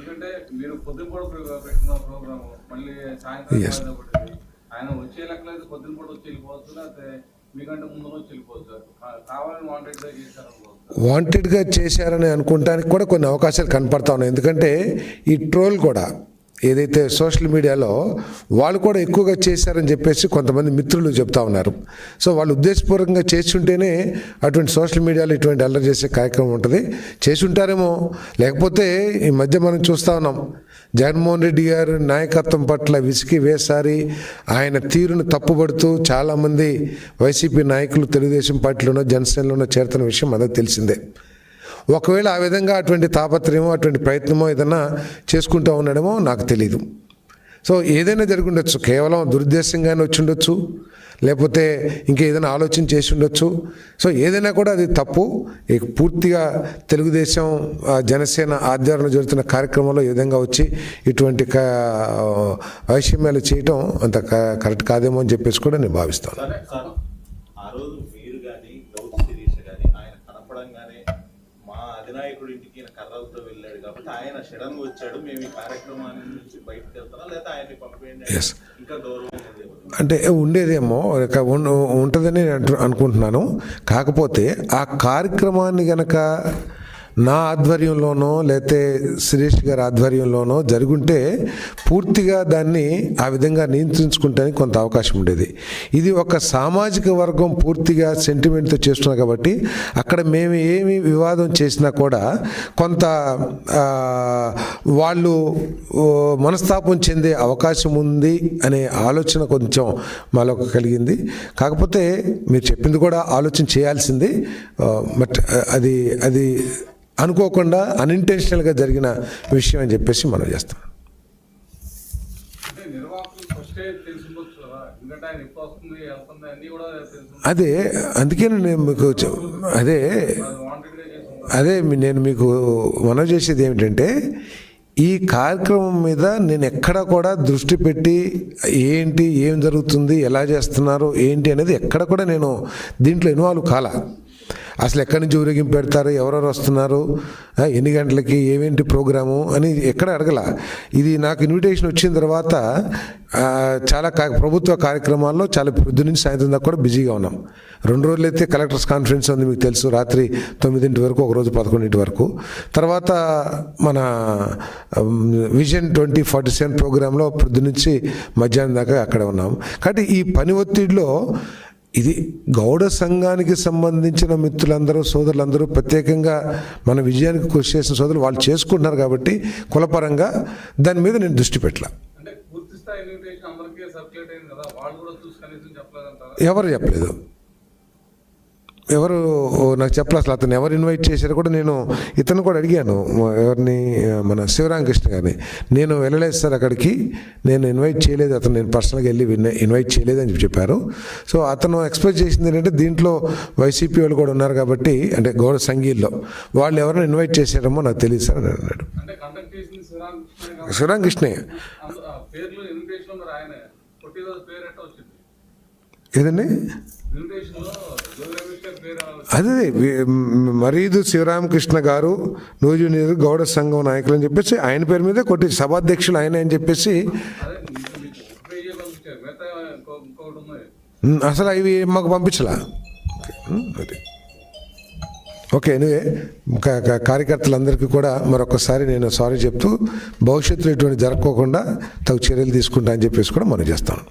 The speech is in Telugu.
ఎందుకంటే మీరు పెట్టిన ప్రోగ్రామ్ మళ్ళీ సాయంత్రం. ఆయన వచ్చే వెళ్ళిపోవచ్చు లేకపోతే మీకంటే ముందు వచ్చి వెళ్ళిపోవచ్చు. కా- కావాలని వాంటెడ్గా చేశారనుకోవచ్చు. వాంటెడ్గా చేశారని అనుకోవటానికి కూడా కొన్ని అవకాశాలు కనపడతా ఉన్నాయి. ఎందుకంటే ఈ ట్రోల్ కూడా ఏదైతే సోషల్ మీడియాలో వాళ్ళు కూడా ఎక్కువగా చేశారని చెప్పేసి కొంతమంది మిత్రులు చెప్తా ఉన్నారు. సో వాళ్ళు ఉద్దేశపూర్వకంగా చేస్తుంటేనే అటువంటి సోషల్ మీడియాలో ఇటువంటి అల్లరి చేసే కార్యక్రమం ఉంటుంది. చేసి ఉంటారేమో లేకపోతే ఈ మధ్య మనం చూస్తూ ఉన్నాం. జగన్మోహన్ రెడ్డి గారు నాయకత్వం పట్ల విసికి వేసారి ఆయన తీరును తప్పుపడుతూ చాలామంది వైసీపీ నాయకులు తెలుగుదేశం పార్టీలోనో జనసేనలోనో చేరుతున్న విషయం మనకు తెలిసిందే. ఒకవేళ ఆ విధంగా అటువంటి తాపత్రయమో అటువంటి ప్రయత్నమో ఏదైనా చేసుకుంటూ ఉండడమో నాకు తెలియదు సో ఏదైనా జరుగుండొచ్చు. కేవలం దురుద్దేశంగానే వచ్చి ఉండొచ్చు లేకపోతే ఇంకేదైనా ఆలోచన చేసి ఉండొచ్చు సో ఏదైనా కూడా అది తప్పు. ఈ పూర్తిగా తెలుగుదేశం జనసేన ఆధ్వర్యంలో జరుగుతున్న కార్యక్రమంలో ఈ విధంగా వచ్చి ఇటువంటి కా- వైషమ్యాలు చేయటం అంత క- కరెక్ట్ కాదేమో అని చెప్పేసి కూడా నేను భావిస్తాను. అధినాయకుడి ఇంటికి కర్రలతో వెళ్ళాడు కాబట్టి ఆయన సడన్గా వచ్చాడు. మేము ఈ కార్యక్రమాన్ని నుంచి బయటకు వెళ్తున్నాం. లేదా ఆయన్ని పంపేయండి. ఇంకా గౌరవం అంటే ఉండేదేమో ఉంటుందని అనుకుంటున్నాను. కాకపోతే ఆ కార్యక్రమాన్ని గనక నా ఆధ్వర్యంలోనో లేతే శిరీష్ గారి ఆధ్వర్యంలోనో జరుగుంటే పూర్తిగా దాన్ని ఆ విధంగా నియంత్రించుకుంటానికి కొంత అవకాశం ఉండేది. ఇది ఒక సామాజిక వర్గం పూర్తిగా సెంటిమెంట్తో చేస్తున్నాం కాబట్టి అక్కడ మేము ఏమి వివాదం చేసినా కూడా కొంత వాళ్ళు మనస్తాపం చెందే అవకాశం ఉంది అనే ఆలోచన కొంచెం మాలో కలిగింది. కాకపోతే మీరు చెప్పింది కూడా ఆలోచన చేయాల్సింది. బట్ అది అది అనుకోకుండా అన్ఇంటెన్షనల్గా జరిగిన విషయం అని చెప్పేసి మనం చేస్తాం అదే అందుకే నేను మీకు అదే అదే నేను మీకు మనవి చేసేది ఏమిటంటే ఈ కార్యక్రమం మీద నేను ఎక్కడ కూడా దృష్టి పెట్టి ఏంటి ఏం జరుగుతుంది ఎలా చేస్తున్నారు ఏంటి అనేది ఎక్కడ కూడా నేను దీంట్లో ఇన్వాల్వ్ కాల. అసలు ఎక్కడి నుంచి ఊరేగింపు పెడతారు? ఎవరెవరు వస్తున్నారు? ఎన్ని గంటలకి ఏమేంటి ప్రోగ్రాము అని ఎక్కడ అడగల. ఇది నాకు ఇన్విటేషన్ వచ్చిన తర్వాత చాలా కా- ప్రభుత్వ కార్యక్రమాల్లో చాలా పొద్దు నుంచి సాయంత్రం దాకా కూడా బిజీగా ఉన్నాం. రెండు రోజులు అయితే కలెక్టర్స్ కాన్ఫరెన్స్ ఉంది మీకు తెలుసు రాత్రి తొమ్మిదింటి వరకు ఒక రోజు పదకొండింటి వరకు. తర్వాత మన విజన్ ట్వంటీ ఫార్టీ సెవెన్ ప్రోగ్రాంలో పొద్దు నుంచి మధ్యాహ్నం దాకా అక్కడ ఉన్నాం. కాబట్టి ఈ పని ఒత్తిడిలో ఇది గౌడ సంఘానికి సంబంధించిన మిత్రులందరూ సోదరులందరూ ప్రత్యేకంగా మన విజయానికి కృషి చేసిన సోదరులు వాళ్ళు చేసుకుంటున్నారు కాబట్టి కులపరంగా దాని మీద నేను దృష్టి పెట్టలే. ఎవరు చెప్పలేదు. ఎవరు నాకు చెప్పలేదు అసలు అతను ఎవరు ఇన్వైట్ చేశారో కూడా నేను ఇతను కూడా అడిగాను. ఎవరిని మన శివరామకృష్ణ గారిని. నేను వెళ్ళలేదు సార్ అక్కడికి. నేను ఇన్వైట్ చేయలేదు అతను నేను పర్సనల్గా వెళ్ళి విన్న- ఇన్వైట్ చేయలేదు అని చెప్పారు. సో అతను ఎక్స్పెక్ట్ చేసింది ఏంటంటే దీంట్లో వైసీపీ వాళ్ళు కూడా ఉన్నారు కాబట్టి అంటే గౌడ సంఘీల్లో వాళ్ళు ఎవరైనా ఇన్వైట్ చేశారేమో నాకు తెలియదు సార్ అని అన్నాడు. శివరామకృష్ణే ఏదండి? అదే మరీదు శివరామకృష్ణ గారు నూజు నీరు గౌడ సంఘం నాయకులు అని చెప్పేసి ఆయన పేరు మీదే కొట్టి సభాధ్యక్షులు ఆయన అని చెప్పేసి. అసలు ఇవి మాకు పంపించలా? Okay anyway. కార్యకర్తలందరికీ కూడా మరొకసారి నేను సారీ చెప్తూ భవిష్యత్తులో ఇటువంటి జరగకోకుండా తగు చర్యలు తీసుకుంటా అని చెప్పేసి కూడా మనం చేస్తాను